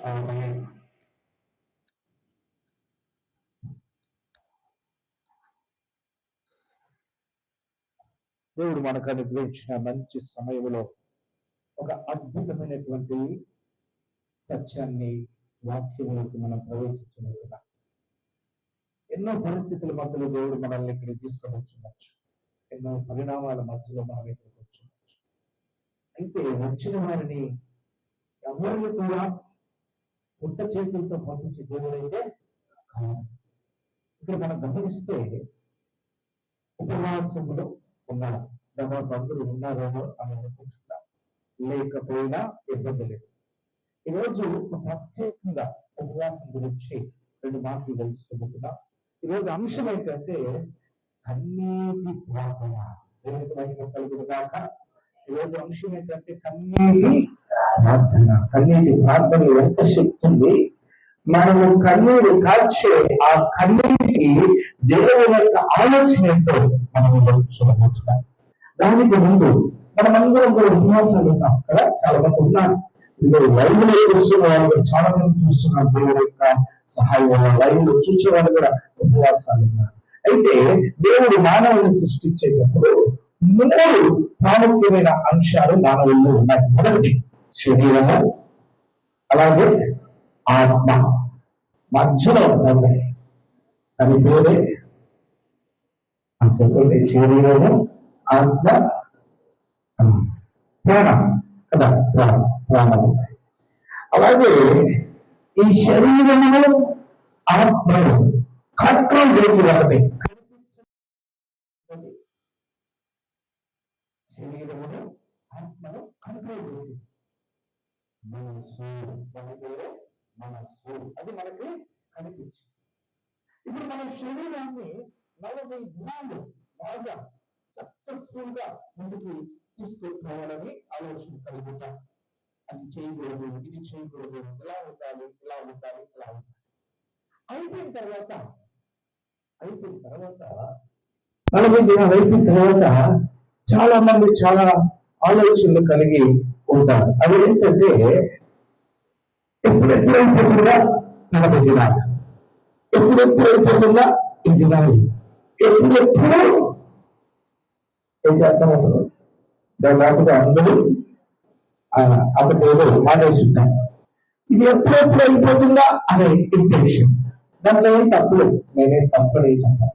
ఆమేన్. దేవుడు మనకు అనుగ్రహించిన మంచి సమయంలో ఒక అద్భుతమైనటువంటి సత్యాన్ని వాక్యములకు మనం ప్రవేశించిన ఎన్నో పరిస్థితుల మధ్యలో దేవుడు మనల్ని ఇక్కడ తీసుకొని వచ్చుండొచ్చు ఎన్నో పరిణామాల మధ్యలో మనం ఇక్కడికి వచ్చుండొచ్చు అయితే వచ్చిన వారిని ఎవరిని కూడా ఉత్త చేతులతో పంపించే దేవుడైతే కాదు ఇక్కడ మనం గమనిస్తే ఉపవాసములు ఉన్నారు. దాదాపు అందరూ ఉన్నారేమో అని అనుకుంటున్నా. లేకపోయినా ఇబ్బంది లేదు. ఈరోజు ఒక ప్రత్యేకంగా ఉపవాసం గురించి రెండు మాటలు తెలుసుకోబోతున్నా ఈరోజు అంశం ఏంటంటే కన్నీటి ప్రార్థన. దేవునికి మహిమ కలుగును ఈరోజు అంశం ఏంటంటే కన్నీటి ప్రార్థన. కన్నీటి ప్రార్థన ఎంత శక్తి ఉంది? మనము కన్నీరు కాల్చే ఆ కన్నీటికి దేవుని యొక్క ఆలోచన ఏంటో మనము చూడబోతున్నాం. దానికి ముందు మనమందరం కూడా ఉపన్యాసాలు ఉన్నాం కదా? చాలా మంది ఉన్నారు. ఇదిగో లైవ్లో చూస్తున్న వాళ్ళు కూడా చాలా మంది చూస్తున్నారు దేవుని యొక్క సహాయం వల్ల. లైవ్లో చూసే వాళ్ళు కూడా ఉపవాసాలు ఉన్నారు. అయితే దేవుడు మానవుని సృష్టించేటప్పుడు మూడు ప్రాముఖ్యమైన అంశాలు మానవుల్లో ఉన్నాయి. మొదటిది శరీరము. అలాగే ఆత్మ. మధ్యలో ఉన్నాయి అని పేరే ఆ చెప్పండి శరీరము ఆత్మ ప్రాణం కదా ప్రాణం ప్రాణం అలాగే ఈ శరీరమును ఆత్మను కంట్రోల్ చేసి ఒకటి శరీరమును ఆత్మను కంట్రోల్ చేసి మనస్సు. దాని పేరే మనస్సు. అది మనకి కనిపించింది. ఇప్పుడు మన శరీరాన్ని నలభై దినాలు బాగా సక్సెస్ఫుల్గా ముందుకు తీసుకురావాలని ఆలోచన కలుగుతాం. అది చేయకూడదు ఇది చేయకూడదు ఇలా ఉండాలి ఇలా ఉండాలి ఇలా ఉండాలి. అయిపోయిన తర్వాత అయిపోయిన తర్వాత నలభై దినాలు అయిపోయిన తర్వాత చాలా మంది చాలా ఆలోచనలు కలిగి అనుకుంటారు. అవి ఏంటంటే ఎప్పుడెప్పుడు అయిపోతుందా? నలభై దినాలు. ఎప్పుడెప్పుడు అయిపోతుందా? ఈ దినాలు. ఎప్పుడెప్పుడు? ఏం చేస్తామంటారు దాదాపుగా అందరూ అక్కడ ఏదో మానేసి ఉంటాం ఇది ఎప్పుడెప్పుడు అయిపోతుందా? అనే ఇంటెన్షన్ దాంట్లో ఏం తప్పులు నేనేం తప్పని చెప్పాను.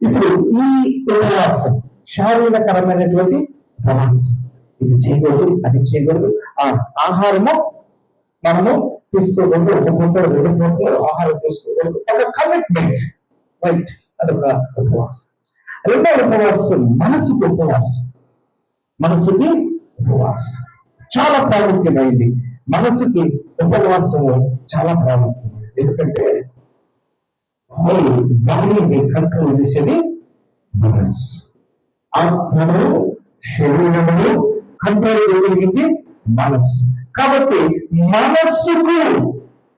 ఇప్పుడు ఈ ఉపవాసం శారీరకరమైనటువంటి ఉపవాసం ఇది చేయకూడదు అది చేయకూడదు. ఆ ఆహారము మనము తీసుకోకూడదు ఒక పూట రెండు పూటలు ఆహారం తీసుకోకూడదు. ఒక కమిట్మెంట్ రైట్ అదొక ఉపవాసం. రెండవ ఉపవాసం మనసుకు ఉపవాసం. మనసుకి ఉపవాసం. చాలా ప్రాముఖ్యమైంది. మనసుకి ఉపవాసము చాలా ప్రాముఖ్యమైనది ఎందుకంటే బాడీని కంట్రోల్ చేసేది మనస్సు. ఆత్మను శరీరంలో కంట్రోల్ చేయగలిగింది మనస్సు. కాబట్టి మనస్సుకు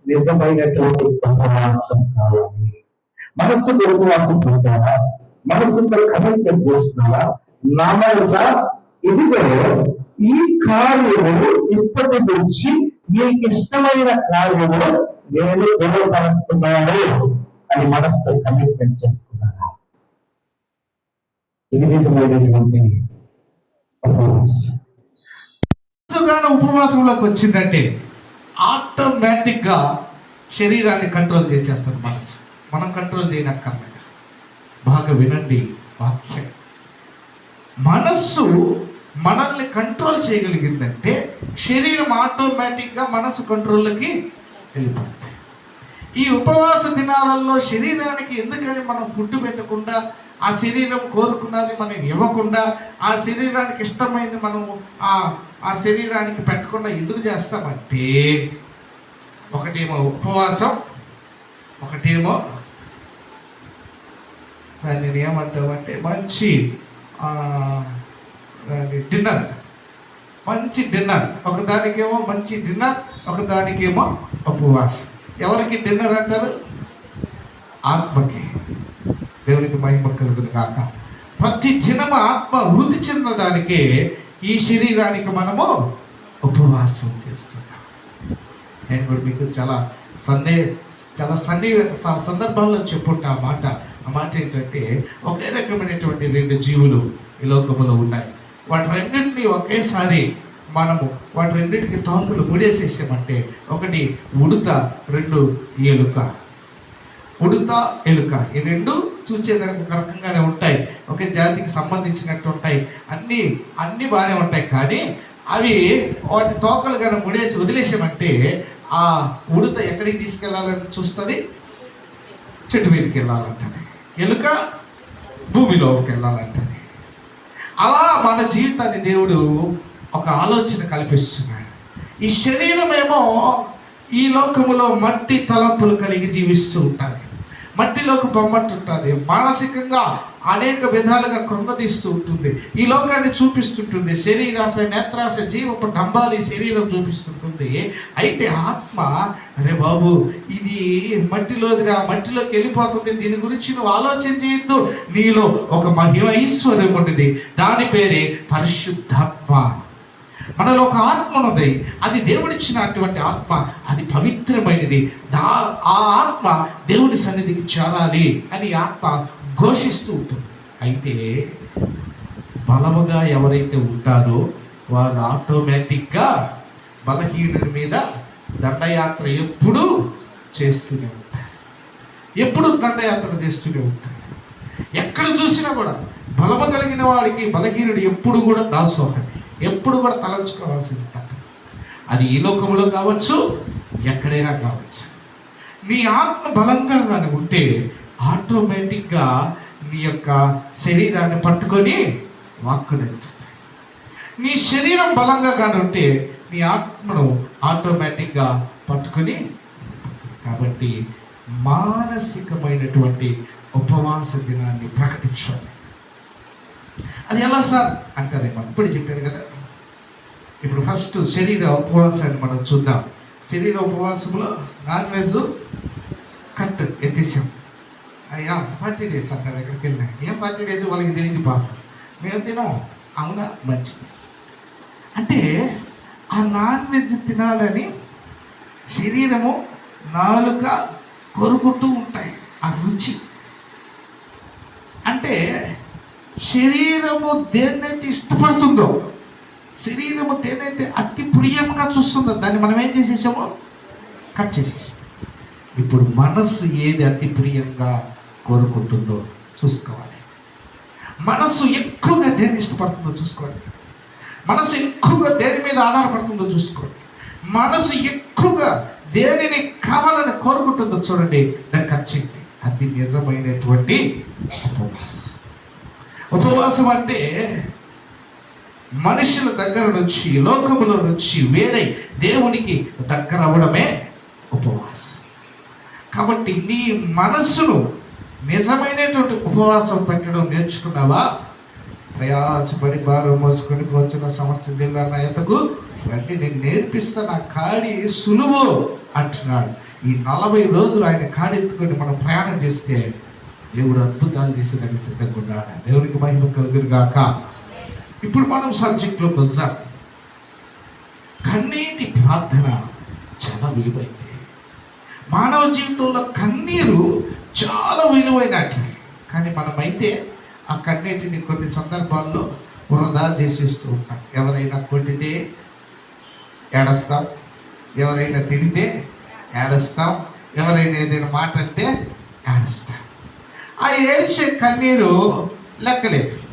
నిజమైనటువంటి ఉపవాసం కావాలి. మనస్సుకు ఉపవాసం పెడతారా మనస్సుతో కమిట్మెంట్ చేస్తున్నారా నా మనస? ఇదిగో ఈ కార్యము ఇప్పటి నుంచి మీకు ఇష్టమైన కార్యము నేను దూరపరుస్తున్నాను అని మనస్సుతో కమిట్మెంట్ చేసుకున్నాను ఇది నిజమైనటువంటి ఉపవాసం. మనసుగాను ఉపవాసంలోకి వచ్చిందంటే ఆటోమేటిక్గా శరీరాన్ని కంట్రోల్ చేసేస్తుంది మనసు. మనం కంట్రోల్ చేయనక్కర్లేదు. బాగా వినండి వాక్యం. మనస్సు మనల్ని కంట్రోల్ చేయగలిగిందంటే శరీరం ఆటోమేటిక్గా మనసు కంట్రోల్లోకి వెళ్ళిపోతుంది ఈ ఉపవాస దినాలలో శరీరానికి ఎందుకని మనం ఫుడ్ పెట్టకుండా ఆ శరీరం కోరుకున్నది మనం ఇవ్వకుండా ఆ శరీరానికి ఇష్టమైంది మనము ఆ ఆ శరీరానికి పెట్టకుండా ఎందుకు చేస్తామంటే ఒకటేమో ఉపవాసం ఒకటేమో దాన్ని ఏమంటామంటే మంచి దాన్ని డిన్నర్ మంచి డిన్నర్. ఒకదానికేమో మంచి డిన్నర్ ఒకదానికేమో ఉపవాసం. ఎవరికి డిన్నర్ అంటారు? ఆత్మకి. దేవునికి మహిమ కలుగును కాక ప్రతి దినము ఆత్మ వృద్ధి చెందడానికే ఈ శరీరానికి మనము ఉపవాసం చేస్తున్నాం. నేను కూడా మీకు చాలా సందే చాలా సన్ని స- సందర్భాల్లో చెప్పుంటా ఆ మాట. ఆ మాట ఏంటంటే ఒకే రకమైనటువంటి రెండు జీవులు ఈ లోకములో ఉన్నాయి. వాటి రెండింటిని ఒకేసారి మనము వాటి రెండింటికి తాకులు ముడేసేసామంటే ఒకటి ఉడుత రెండు ఎలుక ఉడుత ఎలుక ఈ రెండు చూసేదానికి ఒక రకంగానే ఉంటాయి. ఒకే జాతికి సంబంధించినట్టు ఉంటాయి. అన్నీ అన్నీ బాగానే ఉంటాయి. కానీ అవి వాటి తోకలు కానీ ముడేసి వదిలేసామంటే ఆ ఉడత ఎక్కడికి తీసుకెళ్ళాలని చూస్తుంది? చెట్టు మీదకి వెళ్ళాలంటది. ఎలుక భూమిలోకి వెళ్ళాలంటది. అలా మన జీవితాన్ని దేవుడు ఒక ఆలోచన కల్పిస్తున్నాడు. ఈ శరీరం ఏమో ఈ లోకములో మట్టి తలంపులు కలిగి జీవిస్తూ ఉంటుంది. మట్టిలోకి బొమ్మట్టుంటుంది. మానసికంగా అనేక విధాలుగా కృంగదీస్తూ ఉంటుంది. ఈ లోకాన్ని చూపిస్తుంటుంది. శరీరాశ నేత్రాశ జీవపు డంబాలి ఈ శరీరం చూపిస్తుంటుంది. అయితే ఆత్మ అరే బాబు ఇది మట్టిలోది రా మట్టిలోకి వెళ్ళిపోతుంది. దీని గురించి నువ్వు ఆలోచన చేయొద్దు. నీలో ఒక మహిమ ఐశ్వర్యం ఉంటుంది దాని పేరే పరిశుద్ధాత్మ. మనలో ఒక ఆత్మ ఉన్నది. అది దేవుడిచ్చినటువంటి ఆత్మ. అది పవిత్రమైనది. దా ఆ ఆత్మ దేవుని సన్నిధికి చేరాలి అని ఆత్మ ఘోషిస్తూ ఉంటుంది. అయితే బలముగా ఎవరైతే ఉంటారో వాళ్ళు ఆటోమేటిక్గా బలహీనుడి మీద దండయాత్ర ఎప్పుడూ చేస్తూనే ఉంటారు. ఎప్పుడు దండయాత్ర చేస్తూనే ఉంటారు. ఎక్కడ చూసినా కూడా బలము కలిగిన వాడికి బలహీనుడు ఎప్పుడు కూడా దాసోహమే. ఎప్పుడు కూడా తలంచుకోవాల్సింది తప్పదు. అది ఈ లోకంలో కావచ్చు ఎక్కడైనా కావచ్చు. నీ ఆత్మ బలంగా కానీ ఉంటే ఆటోమేటిక్గా నీ యొక్క శరీరాన్ని పట్టుకొని వాక్కుని వెళ్తుంది నీ శరీరం బలంగా కానీ ఉంటే నీ ఆత్మను ఆటోమేటిక్గా పట్టుకొని కాబట్టి మానసికమైనటువంటి ఉపవాస దినాన్ని ప్రకటించాలి అది ఎలా సార్? అంటారేమో. ఇప్పుడు చెప్పారు కదా. ఇప్పుడు ఫస్ట్ శరీర ఉపవాసాన్ని మనం చూద్దాం. శరీర ఉపవాసంలో నాన్ వెజ్ కట్ ఎత్తేసాం. అయ్యా ఫార్టీ డేస్ అంటారు ఎక్కడికి వెళ్ళినా. ఏం ఫార్టీ డేస్ వాళ్ళకి తెలియదు పాపం. మేము తినాం అవునా? మంచిది. అంటే ఆ నాన్ వెజ్ తినాలని శరీరము నాలుక కొరుకుంటూ ఉంటాయి. ఆ రుచి. అంటే శరీరము దేన్నైతే ఇష్టపడుతుందో శరీరము దేనైతే అతి ప్రియంగా చూస్తుందో దాన్ని మనం ఏం చేసేసామో? కట్ చేసేసాం ఇప్పుడు మనస్సు ఏది అతి ప్రియంగా కోరుకుంటుందో చూసుకోవాలి. మనస్సు ఎక్కువగా దేన్ని ఇష్టపడుతుందో చూసుకోండి. మనసు ఎక్కువగా దేని మీద ఆధారపడుతుందో చూసుకోండి. మనసు ఎక్కువగా దేనిని కావాలని కోరుకుంటుందో చూడండి. దాన్ని కట్ చేయండి. అది నిజమైనటువంటి ఉపవాసం. ఉపవాసం అంటే మనుషుల దగ్గర నుంచి లోకముల నుంచి వేరే దేవునికి దగ్గర అవ్వడమే ఉపవాసం. కాబట్టి నీ మనస్సును నిజమైనటువంటి ఉపవాసం పెట్టడం నేర్చుకున్నావా? ప్రయాసపడి భారం మోసుకొని వచ్చిన సమస్త జిల్లా నాయతకు ఎంతకు రండి నేను నేర్పిస్తా నా కాడి సులువు అంటున్నాడు. ఈ నలభై రోజులు ఆయన కాడి ఎత్తుకొని మనం ప్రయాణం చేస్తే దేవుడు అద్భుతాలు చేసేదానికి సిద్ధంగా ఉన్నాడు. దేవునికి మహిమ కలుగురు గాక ఇప్పుడు మనం సబ్జెక్ట్లోకి వద్దాం కన్నీటి ప్రార్థన చాలా విలువైంది. మానవ జీవితంలో కన్నీరు చాలా విలువైనట్టు. కానీ మనమైతే ఆ కన్నీటిని కొన్ని సందర్భాల్లో వృధా చేసేస్తూ ఉంటాం. ఎవరైనా కొట్టితే ఏడస్తాం. ఎవరైనా తిడితే ఏడస్తాం. ఎవరైనా ఏదైనా మాట అంటే ఏడస్తాం. ఆ ఏడ్చే కన్నీరు లెక్కలేదు.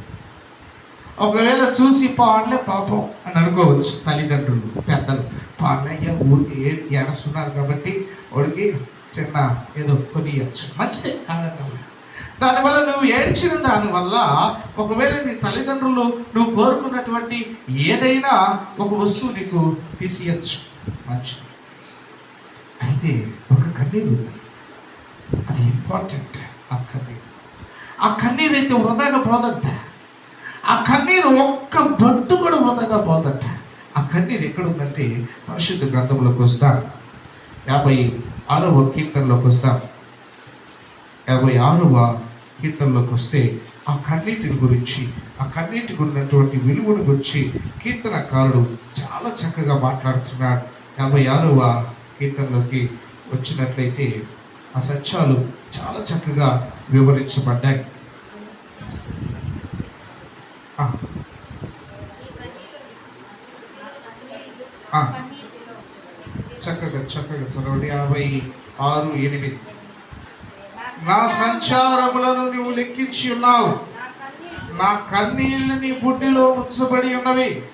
ఒకవేళ చూసి పాడలే పాపం అని అనుకోవచ్చు తల్లిదండ్రులు పెద్దలు. పాడయ్య ఊరికి ఏడు ఏడుస్తున్నారు కాబట్టి వాడికి చిన్న ఏదో కొనియచ్చు. మంచిదే. కాదన్నా దానివల్ల నువ్వు ఏడ్చిన దానివల్ల ఒకవేళ నీ తల్లిదండ్రులు నువ్వు కోరుకున్నటువంటి ఏదైనా ఒక వస్తువు నీకు తీసియచ్చు. మంచిది. అయితే ఒక కన్నీరు ఉంది. అది ఇంపార్టెంట్ ఆ కన్నీరు. ఆ కన్నీరు అయితే వృధాగా పోదంట. ఆ కన్నీరు ఒక్క బట్టు కూడా వృధాగా పోదంట. ఆ కన్నీరు ఎక్కడుందంటే పరిశుద్ధ గ్రంథంలోకి వస్తాం. యాభై ఆరవ కీర్తనలోకి వస్తాం. యాభై ఆరవ కీర్తనలోకి వస్తే ఆ కన్నీటిని గురించి ఆ కన్నీటికి ఉన్నటువంటి విలువను గురించి కీర్తనకారుడు చాలా చక్కగా మాట్లాడుతున్నాడు. యాభై ఆరవ కీర్తనలోకి వచ్చినట్లయితే ఆ సత్యాలు చాలా చక్కగా వివరించబడ్డాయి. చక్కగా చక్కగా చదవండి. యాభై ఆరు ఎనిమిది. నా సంచారములను నువ్వు లెక్కించి ఉన్నావు. నా కన్నీళ్ళు నీ బుడ్డిలో ఉంచబడి ఉన్నవి.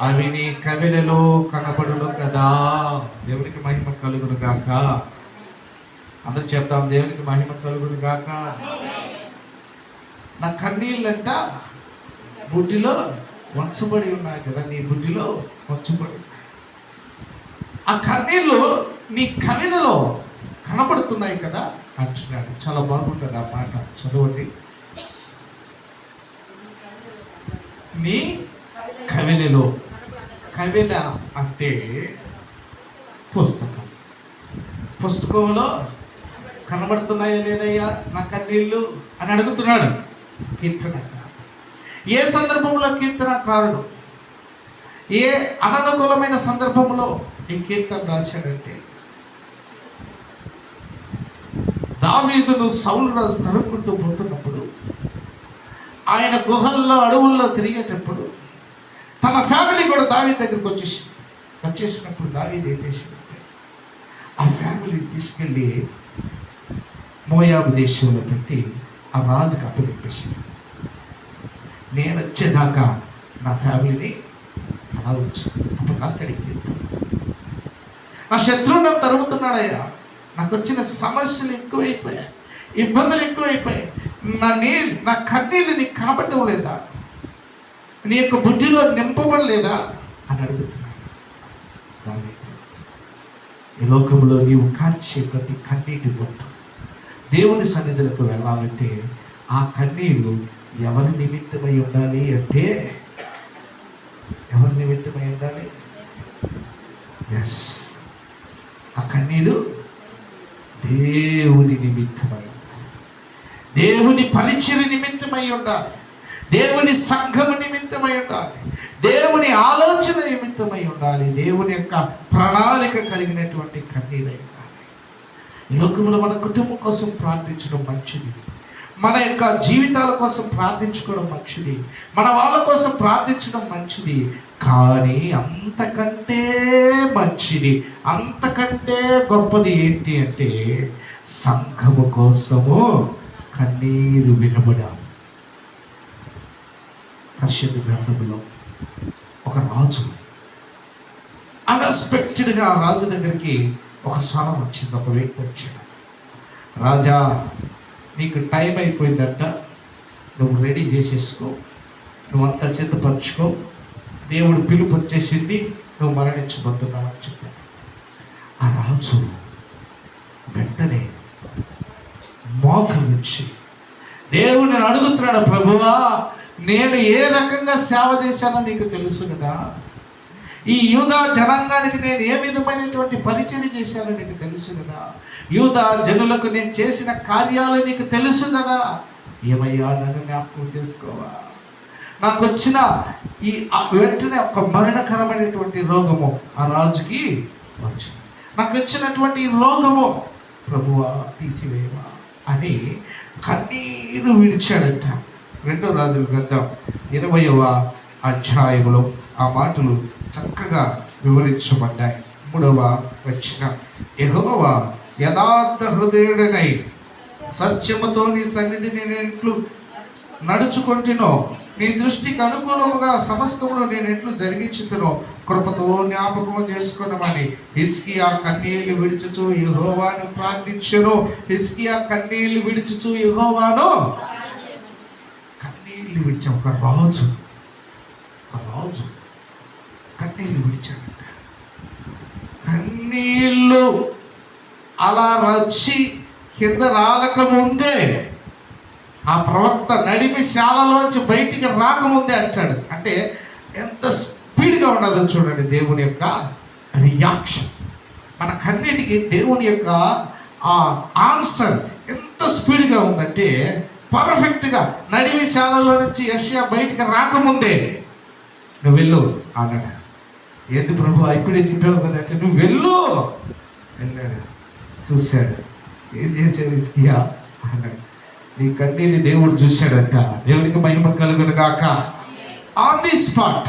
అవి నీ కవిలలో కనబడును కదా. దేవునికి మహిమ కలుగును గాక. అందరూ చెప్దాం దేవునికి మహిమ కలుగును గాక. నా కన్నీళ్ళంట బుడ్డిలో వంచబడి ఉన్నాయి కదా నీ బుడ్డిలో వంచబడి ఆ కన్నీళ్ళు నీ కవిలలో కనబడుతున్నాయి కదా అంటున్నాడు. చాలా బాగుంటుంది ఆ మాట. చదవండి. నీ కవిలలో కవిల అంటే పుస్తకం. పుస్తకంలో కనబడుతున్నాయా లేదయ్యా నా కన్నీళ్ళు అని అడుగుతున్నాడు. కీర్తనగా ఏ సందర్భంలో కీర్తనకారుడు? ఏ అననుకూలమైన సందర్భంలో ఈ కీర్తన రాశాడంటే? దావీదును సౌలుడు రాజు తరుక్కుంటూ పోతున్నప్పుడు ఆయన గుహల్లో అడవుల్లో తిరిగేటప్పుడు తన ఫ్యామిలీ కూడా దావీ దగ్గరికి వచ్చేసింది వచ్చేసినప్పుడు దావీది ఏం చేసిందంటే ఆ ఫ్యామిలీని తీసుకెళ్ళి మోయాబు దేశంలో పెట్టి ఆ రాజుకి అప్పచెప్పేసింది నేను వచ్చేదాకా నా ఫ్యామిలీని అలా ఉంచు. అప్పుడు రాస్తాడు ఈ కీర్తన నా శత్రువు నన్ను తరుగుతున్నాడయ్యా నాకు వచ్చిన సమస్యలు ఎక్కువైపోయాయి. ఇబ్బందులు ఎక్కువైపోయాయి. నా నీ నా కన్నీళ్ళు నీకు కనబడటం లేదా నీ యొక్క బుద్ధిలో నింపబడలేదా? అని అడుగుతున్నాడు. దావీదు ఈ లోకంలో నీవు కాల్చే ప్రతి కన్నీటి బొట్టు దేవుని సన్నిధులకు వెళ్ళాలంటే ఆ కన్నీరు ఎవరి నిమిత్తమై ఉండాలి అంటే ఎవరి నిమిత్తమై ఉండాలి? ఎస్ ఆ కన్నీరు దేవుని నిమిత్తమై ఉండాలి. దేవుని పరిచయ నిమిత్తమై ఉండాలి. దేవుని సంఘము నిమిత్తమై ఉండాలి. దేవుని ఆలోచన నిమిత్తమై ఉండాలి. దేవుని యొక్క ప్రణాళిక కలిగినటువంటి కన్నీరై ఉండాలి. ఈ లోకంలో మన కుటుంబం కోసం ప్రార్థించడం మంచిది. మన యొక్క జీవితాల కోసం ప్రార్థించుకోవడం మంచిది. మన వాళ్ళ కోసం ప్రార్థించడం మంచిది. కానీ అంతకంటే మంచిది అంతకంటే గొప్పది ఏంటి అంటే సంఘము కోసము కన్నీరు వినబడాం పరిశుద్ధ గ్రంథంలో ఒక రాజు అన్ఎక్స్పెక్టెడ్గా రాజు దగ్గరికి ఒక స్వరం వచ్చింది. ఒక వ్యక్తి వచ్చాడు రాజా నీకు టైం అయిపోయిందంట నువ్వు రెడీ చేసేసుకో నువ్వు అంతా సిద్ధపరచుకో. దేవుడు పిలుపు వచ్చేసింది నువ్వు మరణించబోతున్నావు అని చెప్పాడు ఆ రాజు వెంటనే మోకరించి దేవుని అడుగుతున్నాడు ప్రభువా నేను ఏ రకంగా సేవ చేశానో నీకు తెలుసు కదా ఈ యూదా జనాంగానికి నేను ఏ విధమైనటువంటి పరిచయం చేశానో నీకు తెలుసు కదా. యూదా జనులకు నేను చేసిన కార్యాలు నీకు తెలుసు కదా. ఏమయ్యా నన్ను జ్ఞాపకం చేసుకోవా? నాకు వచ్చిన ఈ వెంటనే ఒక మరణకరమైనటువంటి రోగము ఆ రాజుకి వచ్చింది. నాకు వచ్చినటువంటి రోగము ప్రభువా తీసివేవా అని కన్నీరు విడిచాడంట. రెండో రాజుల గ్రంథం ఇరవయవ అధ్యాయంలో ఆ మాటలు చక్కగా వివరించబడ్డాయి. మూడవ వచ్చిన యెహోవా యథార్థ హృదయుడనై సత్యముతో నీ సన్నిధి నేను ఎట్లు నడుచుకుంటునో నీ దృష్టికి అనుకూలముగా సమస్తమును నేను ఎట్లు జరిగించుతునో కృపతో జ్ఞాపకము చేసుకున్నామని హిస్కియా కన్నీళ్ళు విడిచుచు యెహోవాను ప్రార్థించును. హిస్కియా కన్నీళ్ళు విడిచుచు యెహోవాను. కన్నీళ్ళు విడిచే ఒక రాజు. ఒక రాజు. కన్నీళ్ళు విడిచాడంట. కన్నీళ్ళు అలా రచ్చి కింద రాలక ముందే ఆ ప్రవక్త నడిమి శాలలోంచి బయటికి రాకముందే అంటాడు. అంటే ఎంత స్పీడ్గా ఉండదో చూడండి దేవుని యొక్క రియాక్షన్. మన కన్నిటికి దేవుని యొక్క ఆ ఆన్సర్ ఎంత స్పీడ్గా ఉందంటే పర్ఫెక్ట్గా నడిమి శాలలో నుంచి యష్యా బయటికి రాకముందే నువ్వు వెళ్ళు అన్నాడు. ఏంది ప్రభు? ఇప్పుడే చెప్పావు కదంటే నువ్వు వెళ్ళు వెళ్ళాడు చూశాడు. ఏం చేశాడు ఇస్కియా అన్నాడు. నీ కన్నీని దేవుడు చూశాడంట. దేవునికి మహిమ కలుగును గాక ఆన్ ది స్పాట్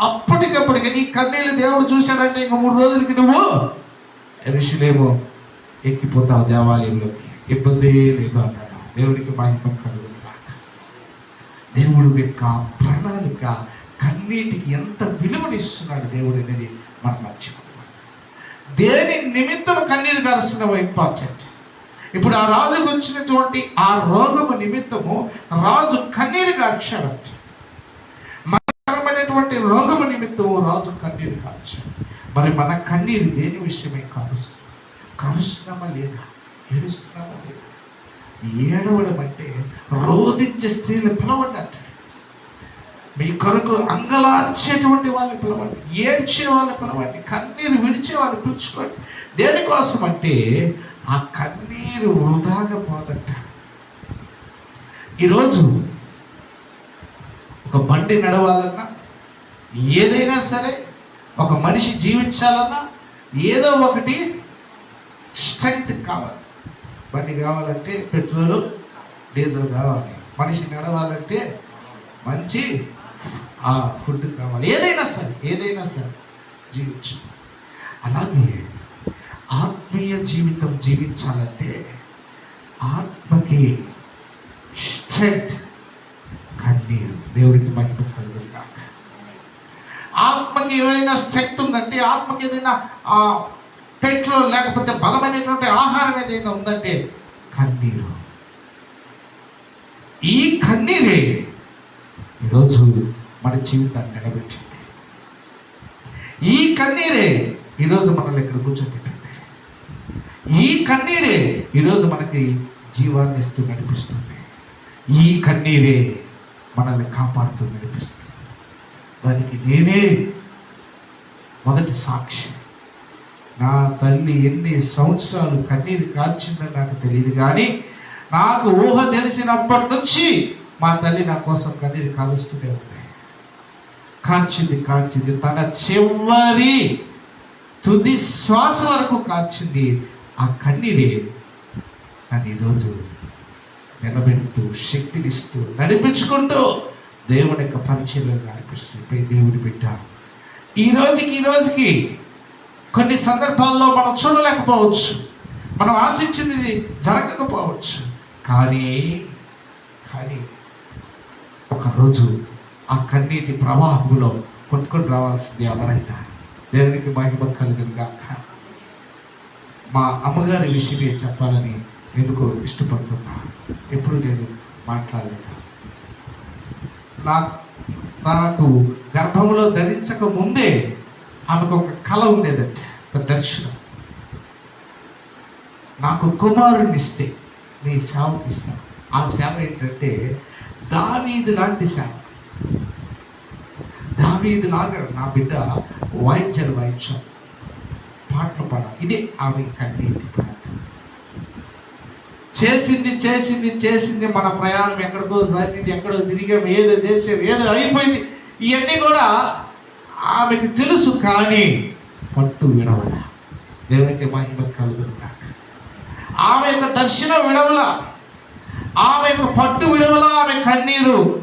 అప్పటికప్పటికి నీ కన్నీళ్ళు దేవుడు చూశాడంటే ఇంక మూడు రోజులకి నువ్వు ఎరుషులేమో ఎక్కిపోతావు దేవాలయంలోకి. ఇబ్బంది లేదు అన్నాడు. దేవునికి మహిమ కలుగును గాక దేవుడు యొక్క ప్రణాళిక కన్నీటికి ఎంత విలువనిస్తున్నాడు దేవుడు అనేది మనం మర్చిపోవాలి దేని నిమిత్తం కన్నీరు కాల్సిన ఇంపార్టెంట్ ఇప్పుడు ఆ రాజుకు వచ్చినటువంటి ఆ రోగము నిమిత్తము రాజు కన్నీరు కార్చాడంట మరణమైనటువంటి రోగము నిమిత్తము రాజు కన్నీరు కాల్చాడు మరి మన కన్నీరు దేని విషయమే కారుస్తున్నాం కరుస్తున్నామా లేదా? ఏడుస్తున్నామా లేదా? ఏడవడం అంటే రోధించే స్త్రీలు పిలవన్నట్టు. మీ కొరకు అంగలార్చేటువంటి వాళ్ళని పిలవండి ఏడ్చే వాళ్ళని పిలవండి కన్నీరు విడిచే వాళ్ళని పిలుచుకోండి. దేనికోసం అంటే ఆ కన్నీరు వృధాగా పోదంట. ఈరోజు ఒక బండి నడవాలన్నా ఏదైనా సరే ఒక మనిషి జీవించాలన్నా ఏదో ఒకటి స్ట్రెంగ్త్ కావాలి. బండి కావాలంటే పెట్రోలు డీజిల్ కావాలి. మనిషి నడవాలంటే మంచి ఆ ఫుడ్ కావాలి. ఏదైనా సరే ఏదైనా సరే జీవించు. అలాగే ఆత్మీయ జీవితం జీవించాలంటే ఆత్మకి స్ట్రెంగ్త్ కన్నీరు దేవుడికి మహిమ కలుగును ఆత్మకి ఏమైనా స్ట్రెంగ్త్ ఉందంటే ఆత్మకి ఏదైనా ఆ, పెట్రోల్ లేకపోతే బలమైనటువంటి ఆహారం ఏదైనా ఉందంటే కన్నీరు. ఈ కన్నీరే ఈరోజు మన జీవితాన్ని నిలబెట్టింది. ఈ కన్నీరే ఈరోజు మనల్ని ఇక్కడ కూర్చోబెట్టింది. ఈ కన్నీరే ఈరోజు మనకి జీవాన్ని ఇస్తూ నడిపిస్తుంది. ఈ కన్నీరే మనల్ని కాపాడుతూ నడిపిస్తుంది. దానికి నేనే మొదటి సాక్షి. నా తల్లి ఎన్ని సంవత్సరాలు కన్నీరు కాల్చిందని నాకు తెలియదు కానీ నాకు ఊహ తెలిసినప్పటి నుంచి మా తల్లి నా కోసం కన్నీరు కాలుస్తూనే ఉంది. కాచింది కాచింది. తన చివరి తుది శ్వాస వరకు కాచింది. ఆ కన్నీరే నన్ను ఈరోజు నిలబెడుతూ శక్తినిస్తూ నడిపించుకుంటూ దేవుని యొక్క పరిచయంలో నడిపిస్తుంది. దేవుడి బిడ్డ ఈ రోజుకి ఈ రోజుకి కొన్ని సందర్భాల్లో మనం చూడలేకపోవచ్చు. మనం ఆశించింది జరగకపోవచ్చు. కానీ కానీ ఒకరోజు ఆ కన్నీటి ప్రవాహంలో కొట్టుకొని రావాల్సింది ఎవరైనా. దేవునికి మహిమ కలుగునుగాక మా అమ్మగారి విషయమే చెప్పాలని ఎందుకో ఇష్టపడుతున్నా. ఎప్పుడు నేను మాట్లాడలేదు? నా తనకు గర్భంలో ధరించక ముందే ఆమెకు ఒక కళ ఉండేదంటే ఒక దర్శనం. నాకు కుమారుని నీ సేవకిస్తాను ఆ సేవ ఏంటంటే దావీది లాంటి సేవ. దావీది లాగా నా బిడ్డ వాయించాలి వాయించాం. పాటలు పాడాలి. ఇది ఆమె కన్నీటి ప్రార్థన చేసింది చేసింది చేసింది మన ప్రయాణం ఎక్కడికో సాగింది ఎక్కడో తిరిగాం ఏదో చేసాం ఏదో అయిపోయింది. ఇవన్నీ కూడా ఆమెకు తెలుసు కానీ పట్టు విడవల. దేవునికి మహిమ కలుగును కాక ఆమె యొక్క దర్శనం విడవల. ఆమె యొక్క పట్టు విడవల ఆమె కన్నీరు.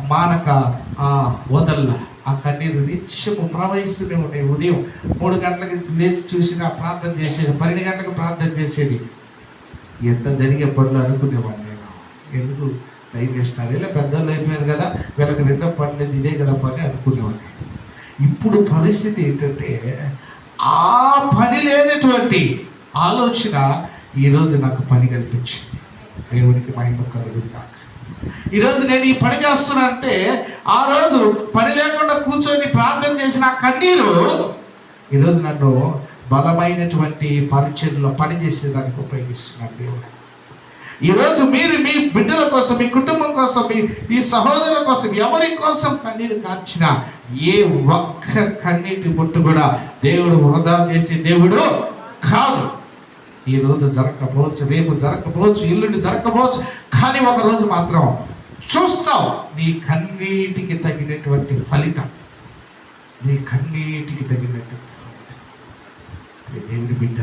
మానక ఆ వదల్ల. ఆ కన్నీరు నిత్యము ప్రవహిస్తూనే ఉంటాయి ఉదయం మూడు గంటలకి లేచి చూసిన ప్రార్థన చేసేది పన్నెండు గంటలకు ప్రార్థన చేసేది. ఎంత జరిగే పనులు అనుకునేవాడిని నేను. ఎందుకు? టైం వేస్తాను ఇలా పెద్దోళ్ళు అయిపోయారు కదా వీళ్ళకి రెండో పని ఇదే కదా పని అనుకునేవాడిని. ఇప్పుడు పరిస్థితి ఏంటంటే ఆ పని లేనటువంటి ఆలోచన ఈరోజు నాకు పని కల్పించింది. దేవునికి మహిమ కలుగుతాక ఈరోజు నేను ఈ పని చేస్తున్నా అంటే ఆ రోజు పని లేకుండా కూర్చొని ప్రార్థన చేసిన కన్నీరు ఈరోజు నన్ను బలమైనటువంటి పరిచయంలో పనిచేసేదానికి ఉపయోగిస్తున్నాడు దేవుడు. ఈరోజు మీరు మీ బిడ్డల కోసం మీ కుటుంబం కోసం మీ ఈ సహోదరుల కోసం ఎవరి కోసం కన్నీరు కార్చినా ఏ ఒక్క కన్నీటి బొట్టు కూడా దేవుడు వృధా చేసే దేవుడు కాదు. ఈ రోజు జరగకపోవచ్చు రేపు జరగకపోవచ్చు ఇల్లుండి జరగకపోవచ్చు కానీ ఒక రోజు మాత్రం చూస్తావు నీ కన్నీటికి తగినటువంటి ఫలితం. నీ కన్నీటికి తగినటువంటి ఫలితం. దేవుని బిడ్డ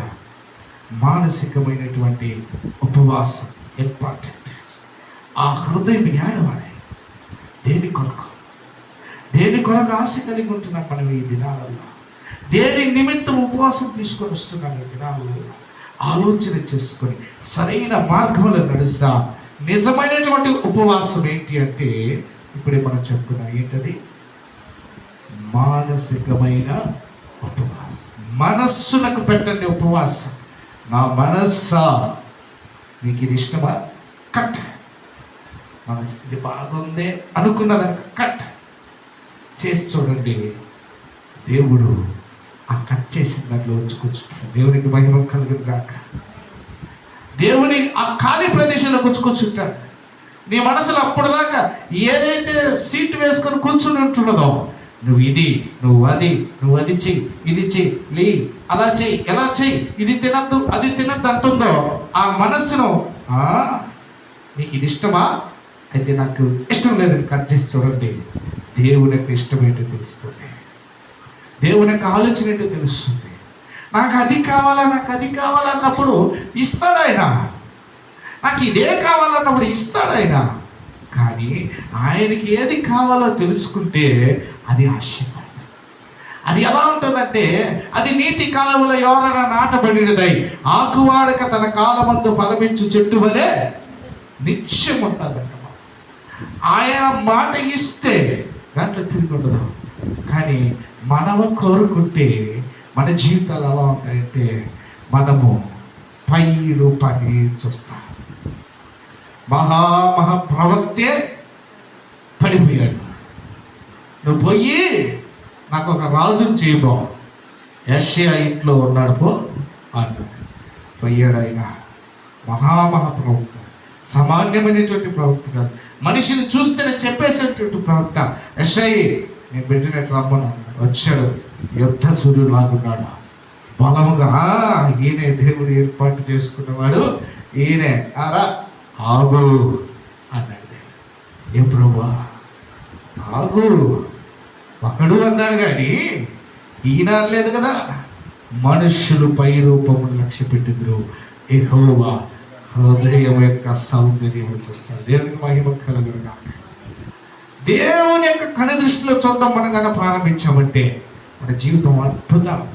మానసికమైనటువంటి ఉపవాసం ఇంపార్టెంట్ ఆ హృదయం ఏడవాలి. దేని కొరకు? దేని కొరకు ఆశ కలిగి ఉంటున్నాం మనం ఈ దినాలలో? దేని నిమిత్తం ఉపవాసం తీసుకొని వస్తున్నాం ఈ దినాలలో? ఆలోచన చేసుకొని సరైన మార్గంలో నడుస్తా. నిజమైనటువంటి ఉపవాసం ఏంటి అంటే ఇప్పుడే మనం చెప్పుకున్నాం ఏంటది? మానసికమైన ఉపవాసం. మనస్సులకు పెట్టండి ఉపవాసం. నా మనస్సా? నీకు ఇది ఇష్టమా? కట్. మనసు ఇది బాగుంది అనుకున్నదనక కట్. చేసి చూడండి. దేవుడు ఆ కట్ చేసిన దాంట్లో వచ్చి కూర్చుంటాడు దేవునికి మహిమ కలుగును గాక. దేవుని ఆ ఖాళీ ప్రదేశంలో వచ్చి కూర్చుంటాడు నీ మనసులో అప్పటిదాకా ఏదైతే సీట్ వేసుకొని కూర్చుని ఉంటున్నదో నువ్వు ఇది నువ్వు అది నువ్వు అది చెయ్యి ఇది చెయ్యి లే అలా చెయ్యి ఎలా చెయ్యి ఇది తినద్దు అది తినద్దు అంటుందో ఆ మనస్సును నీకు ఇది ఇష్టమా? అయితే నాకు ఇష్టం లేదని కట్ చేసి చూడండి. దేవుని యొక్క తెలుస్తుంది. దేవుని యొక్క ఆలోచన ఏంటో తెలుస్తుంది. నాకు అది కావాలా నాకు అది కావాలన్నప్పుడు ఇస్తాడు ఆయన. నాకు ఇదే కావాలన్నప్పుడు ఇస్తాడు ఆయన. కానీ ఆయనకి ఏది కావాలో తెలుసుకుంటే అది ఆశీర్వాదం. అది ఎలా ఉంటుందంటే అది నీటి కాలంలో ఎవరైనా నాటబడినదై ఆకువాడక తన కాలమందు ఫలమించు చెట్టు వలె నిత్యం ఉంటుందంట ఆయన మాట ఇస్తే దాంట్లో తిరిగి ఉండదు. కానీ మనము కోరుకుంటే మన జీవితాలు ఎలా ఉంటాయంటే మనము పై రూపాన్ని చూస్తాం. మహా మహా ప్రవక్తే పడిపోయాడు. నువ్వు పోయి నాకు ఒక రాజుని చేయబో. యష్యా ఇంట్లో ఉన్నాడు పో అన్నాడు. పోయాడు ఆయన మహామహా ప్రవక్త సామాన్యమైనటువంటి ప్రవక్త కాదు. మనిషిని చూస్తేనే చెప్పేసేటువంటి ప్రవక్త నేను పెట్టినట్టు రమ్మను? వచ్చాడు. యుద్ధ సూర్యుడు లాగున్నాడు? బలముగా ఈయనే దేవుడు ఏర్పాటు చేసుకున్నవాడు ఈయనే. ఆరా ఆగు అన్నాడు దేవుడు. ఏ ప్రభా ఆగు. ఒకడు అన్నాడు కానీ ఈయన లేదు కదా. మనుషులు పై రూపమును లక్ష్య పెట్టిండ్రు ఎహోవా హృదయం యొక్క సౌందర్యం చూస్తారు దేవునికి మహిమ కలగడుగా దేవుని యొక్క కణ దృష్టిలో చూడడం మనం కన్నా ప్రారంభించామంటే మన జీవితం అద్భుతం.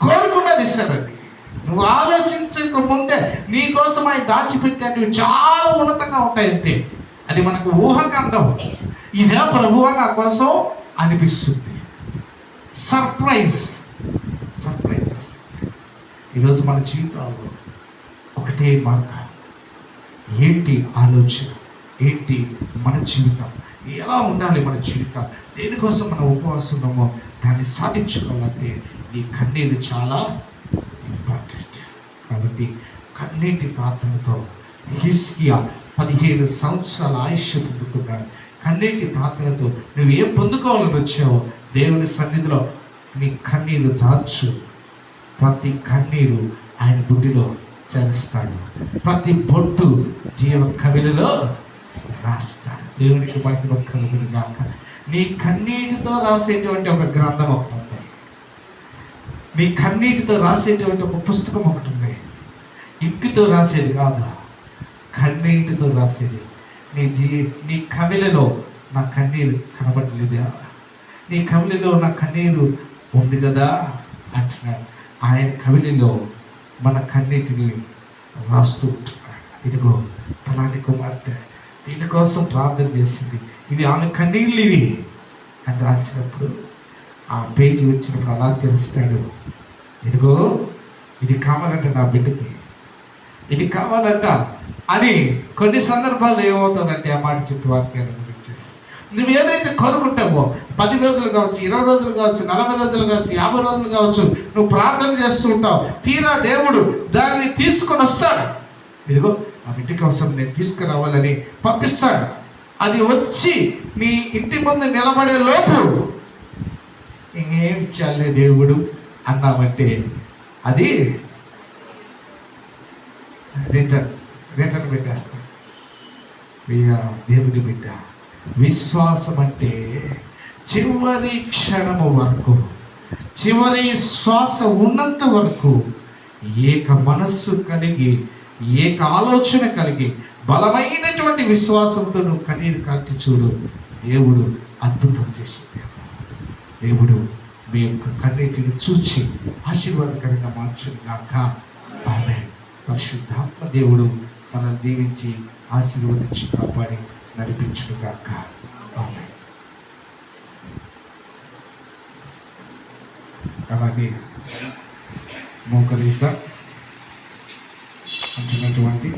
కోరుకున్నది ఇస్తారండి నువ్వు ఆలోచించక ముందే నీ కోసం ఆయన దాచిపెట్టినవి చాలా ఉన్నతంగా ఉంటాయి అంతే అది మనకు ఊహకు అందం ఇదే ప్రభువా నా కోసం అనిపిస్తుంది. సర్ప్రైజ్. సర్ప్రైజ్ చేస్తుంది. ఈరోజు మన జీవితాల్లో ఒకటే మార్గం. ఏంటి ఆలోచన? ఏంటి మన జీవితం? ఎలా ఉండాలి మన జీవితం? దేనికోసం మనం ఉపవాసం ఉన్నామో దాన్ని సాధించుకోవాలంటే నీ కన్నీరు చాలా ఇంపార్టెంట్ కాబట్టి కన్నీటి ప్రార్థనతో హిస్కియా పదిహేను సంవత్సరాల ఆయుష్ పొందుకున్నాడు. కన్నీటి ప్రార్థనతో నువ్వు ఏం పొందుకోవాలని వచ్చావో దేవుని సన్నిధిలో నీ కన్నీరు దాచు ప్రతి కన్నీరు ఆయన బుద్ధిలో చేరుస్తాడు. ప్రతి బొట్టు జీవ కవిలలో రాస్తాడు. దేవునికి మహిమ కలుగును గాక. నీ కన్నీటితో రాసేటువంటి ఒక గ్రంథం ఒకటి ఉంది. నీ కన్నీటితో రాసేటువంటి ఒక పుస్తకం ఒకటి ఉంది. ఇంటితో రాసేది కాదు? కన్నీటితో రాసేది. నీ జీ నీ కవిలలో నా కన్నీరు కనబడలేదా నీ కవిలలో నా కన్నీరు ఉంది కదా అంటున్నాడు. ఆయన కవిలలో మన కన్నీటిని రాస్తూ ఉంటున్నాడు. ఇదిగో తలాని కుమార్తె దీనికోసం ప్రార్థన చేసింది ఇవి ఆమె కన్నీళ్ళు ఇవి. అని రాసినప్పుడు ఆ పేజీ వచ్చినప్పుడు అలా తెలుస్తాడు. ఇదిగో ఇది కావాలంట నా బిడ్డకి. ఇది కావాలంట అని కొన్ని సందర్భాల్లో ఏమవుతుందంటే ఆ మాట చెప్పి వాక్యాన్ని ముగించేసి నువ్వు ఏదైతే కోరుకుంటావో పది రోజులు కావచ్చు ఇరవై రోజులు కావచ్చు నలభై రోజులు కావచ్చు యాభై రోజులు కావచ్చు నువ్వు ప్రార్థన చేస్తూ ఉంటావు. తీరా దేవుడు దాన్ని తీసుకొని వస్తాడు. ఇదిగో ఆ బిడ్డ కోసం నేను తీసుకురావాలని పంపిస్తాడు. అది వచ్చి మీ ఇంటి ముందు నిలబడే లోపు ఇంకేం చాలే దేవుడు? అన్నామంటే అది రిటర్న్ రిటర్న్ పెట్టేస్తారు. ప్రియ దేవుని బిడ్డ విశ్వాసం అంటే చివరి క్షణము వరకు చివరి శ్వాస ఉన్నంత వరకు ఏక మనస్సు కలిగి ఏక ఆలోచన కలిగి బలమైనటువంటి విశ్వాసంతో నువ్వు కన్నీరు కాల్చి చూడు. దేవుడు అద్భుతం చేసి దేవుడు. దేవుడు మీ యొక్క కన్నీటిని చూచి ఆశీర్వాదకరంగా మార్చును గాక ఆమె పరిశుద్ధాత్మ దేవుడు మనల్ని దీవించి ఆశీర్వదించి కాపాడి నడిపించును గాక ఆమె అలాగే మోకరిస్తా. అంటున్నటువంటి